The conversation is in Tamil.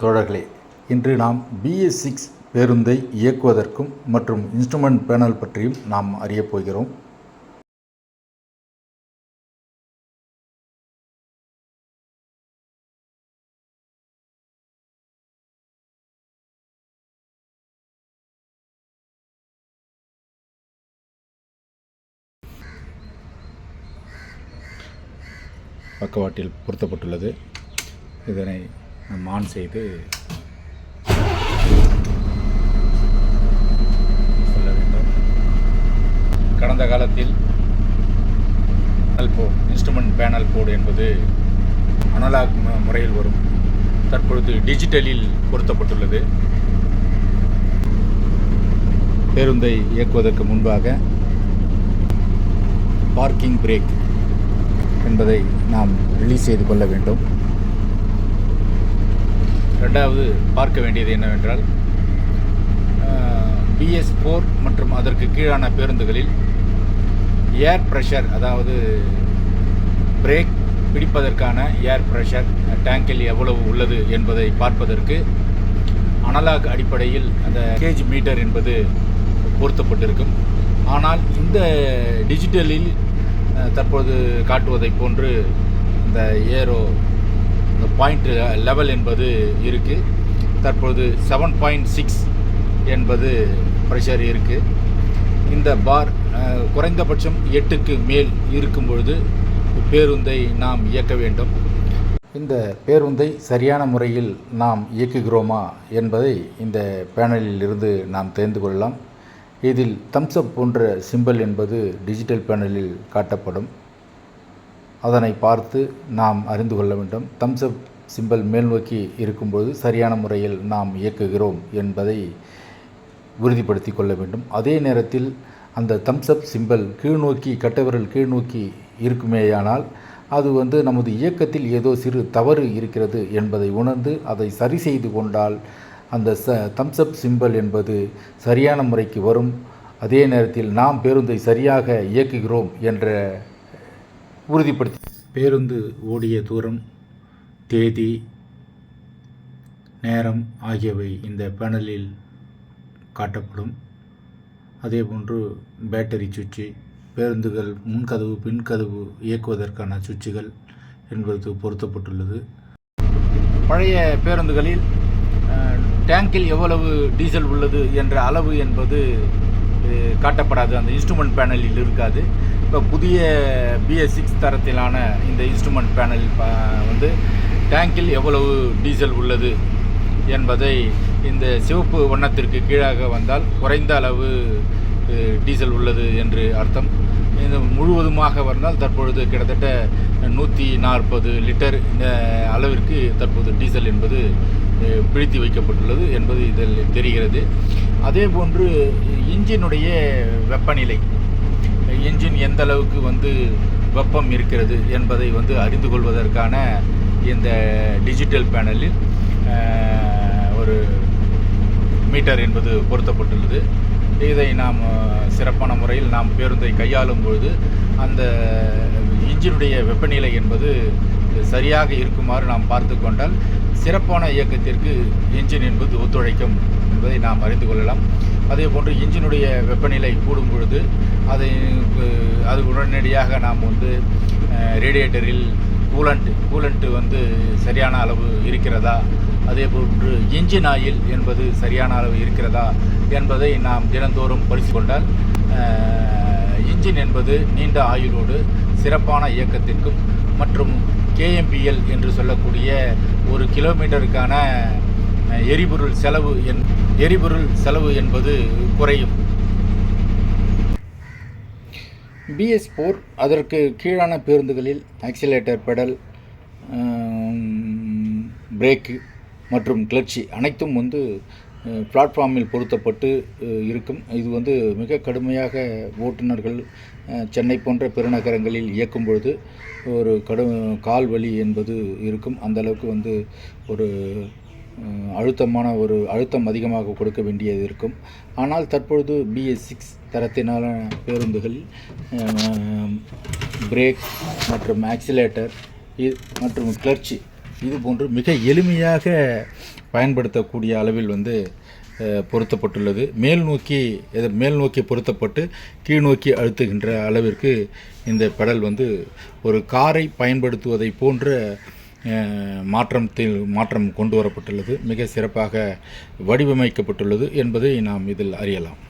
தோழர்களே இன்று நாம் பிஎஸ் சிக்ஸ் பேருந்தை இயக்குவதற்கும் மற்றும் இன்ஸ்ட்ருமெண்ட் பேனல் பற்றியும் நாம் அறியப் போகிறோம். பக்கவாட்டில் பொருத்தப்பட்டுள்ளது. இதனை நாம் ஆன் செய்து சொல்ல வேண்டும். கடந்த காலத்தில் பேனல் இன்ஸ்ட்ருமெண்ட் பேனல் போர்டு என்பது அனலாக் முறையில் வரும். தற்பொழுது டிஜிட்டலில் பொருத்தப்பட்டுள்ளது. பேருந்தை இயக்குவதற்கு முன்பாக பார்க்கிங் பிரேக் என்பதை நாம் ரிலீஸ் செய்து கொள்ள வேண்டும். ரெண்டாவது பார்க்க வேண்டியது என்னவென்றால் பிஎஸ் ஃபோர் மற்றும் அதற்கு கீழான பேருந்துகளில் ஏர் ப்ரெஷர் அதாவது பிரேக் பிடிப்பதற்கான ஏர் ப்ரெஷர் டேங்கில் எவ்வளவு உள்ளது என்பதை பார்ப்பதற்கு அனலாக் அடிப்படையில் அந்த கேஜ் மீட்டர் என்பது பொருத்தப்பட்டிருக்கும். ஆனால் இந்த டிஜிட்டலில் தற்போது காட்டுவதைப் போன்று இந்த ஏரோ பாயிண்ட் லெவல் என்பது இருக்குது தற்பொழுது செவன் பாயிண்ட் சிக்ஸ் என்பது ப்ரெஷர் இருக்குது இந்த பார் குறைந்தபட்சம் எட்டுக்கு மேல் இருக்கும் பொழுது பேருந்தை நாம் இயக்க வேண்டும். இந்த பேருந்தை சரியான முறையில் நாம் இயக்குகிறோமா என்பதை இந்த பேனலில் இருந்து நாம் தெரிந்து கொள்ளலாம். இதில் தம்ஸ்அப் போன்ற சிம்பல் என்பது டிஜிட்டல் பேனலில் காட்டப்படும். அதனை பார்த்து நாம் அறிந்து கொள்ள வேண்டும். தம்ஸ்அப் சிம்பல் மேல் நோக்கி இருக்கும்போது சரியான முறையில் நாம் இயக்குகிறோம் என்பதை உறுதிப்படுத்தி கொள்ள வேண்டும். அதே நேரத்தில் அந்த தம்ஸ்அப் சிம்பல் கீழ்நோக்கி கட்டவிரல் கீழ்நோக்கி இருக்குமேயானால் அது வந்து நமது இயக்கத்தில் ஏதோ சிறு தவறு இருக்கிறது என்பதை உணர்ந்து அதை சரி செய்து கொண்டால் அந்த ச தம்ஸ்அப் சிம்பல் என்பது சரியான முறைக்கு வரும். அதே நேரத்தில் நாம் பேருந்தை சரியாக இயக்குகிறோம் என்ற உறுதிப்படுத்தி பேருந்து ஓடிய தூரம் தேதி நேரம் ஆகியவை இந்த பேனலில் காட்டப்படும். அதேபோன்று பேட்டரி சுவிட்சு பேருந்துகள் முன்கதவு பின்கதவு இயக்குவதற்கான சுவிட்சுகள் என்பது பொருத்தப்பட்டுள்ளது. பழைய பேருந்துகளில் டேங்கில் எவ்வளவு டீசல் உள்ளது என்ற அளவு என்பது காட்டப்படாது. அந்த இன்ஸ்ட்ருமெண்ட் பேனலில் இருக்காது. இப்போ புதிய பிஎஸ் சிக்ஸ் தரத்திலான இந்த இன்ஸ்ட்ருமெண்ட் பேனல் வந்து டேங்கில் எவ்வளவு டீசல் உள்ளது என்பதை இந்த சிவப்பு வண்ணத்திற்கு கீழாக வந்தால் குறைந்த அளவு டீசல் உள்ளது என்று அர்த்தம். இது முழுவதுமாக வந்தால் தற்பொழுது கிட்டத்தட்ட நூற்றி நாற்பது லிட்டர் இந்த அளவிற்கு தற்போது டீசல் என்பது அஹ், பிடித்து வைக்கப்பட்டுள்ளது என்பது இதில் தெரிகிறது. அதே போன்று இன்ஜினுடைய வெப்பநிலை இன்ஜின் எந்த அளவுக்கு வந்து வெப்பம் இருக்கிறது என்பதை வந்து அறிந்து கொள்வதற்கான இந்த டிஜிட்டல் பேனலில் ஒரு மீட்டர் என்பது பொருத்தப்பட்டுள்ளது. இதை நாம் சிறப்பான முறையில் நாம் பேருந்தை கையாளும் பொழுது அந்த இன்ஜினுடைய வெப்பநிலை என்பது சரியாக இருக்குமாறு நாம் பார்த்து கொண்டால் சிறப்பான இயக்கத்திற்கு இன்ஜின் என்பது ஒத்துழைக்கும். என்பதை நாம் அறிந்து கொள்ளலாம். அதே போன்று இன்ஜினுடைய வெப்பநிலை கூடும் பொழுது அதை அது உடனடியாக நாம் வந்து ரேடியேட்டரில் கூலண்ட் கூலண்ட்டு வந்து சரியான அளவு இருக்கிறதா? அதே போன்று இன்ஜின் ஆயில் என்பது சரியான அளவு இருக்கிறதா? என்பதை நாம் தினந்தோறும் பரிசு கொண்டால் இன்ஜின் என்பது நீண்ட ஆயுளோடு சிறப்பான இயக்கத்திற்கும் மற்றும் கேஎம்பிஎல் என்று சொல்லக்கூடிய ஒரு கிலோமீட்டருக்கான எரிபொருள் செலவு என் எரிபொருள் செலவு என்பது குறையும். பிஎஸ் போர் அதற்கு கீழான பேருந்துகளில் ஆக்சிலேட்டர் பெடல் பிரேக்கு மற்றும் கிளர்ச்சி அனைத்தும் வந்து பிளாட்ஃபார்மில் பொருத்தப்பட்டு இருக்கும். இது வந்து மிக கடுமையாக ஓட்டுநர்கள் சென்னை போன்ற பெருநகரங்களில் இயக்கும் பொழுது ஒரு கடும் கால் வலி என்பது இருக்கும். அந்தளவுக்கு வந்து ஒரு அழுத்தமான ஒரு அழுத்தம் அதிகமாக கொடுக்க வேண்டியது இருக்கும். ஆனால் தற்பொழுது பிஎஸ் சிக்ஸ் தரத்தினால பேருந்துகள் பிரேக் மற்றும் ஆக்சிலேட்டர் இது மற்றும் கிளர்ச்சி இது போன்று மிக எளிமையாக பயன்படுத்தக்கூடிய அளவில் வந்து பொருத்தப்பட்டுள்ளது. மேல் நோக்கி மேல் நோக்கி பொருத்தப்பட்டு கீழ்நோக்கி அழுத்துகின்ற அளவிற்கு இந்த பெடல் வந்து ஒரு காரை பயன்படுத்துவதை போன்ற மாற்றத்தில் மாற்றம் கொண்டு வரப்பட்டுள்ளது மிக சிறப்பாக வடிவமைக்கப்பட்டுள்ளது என்பதை நாம் இதில் அறியலாம்.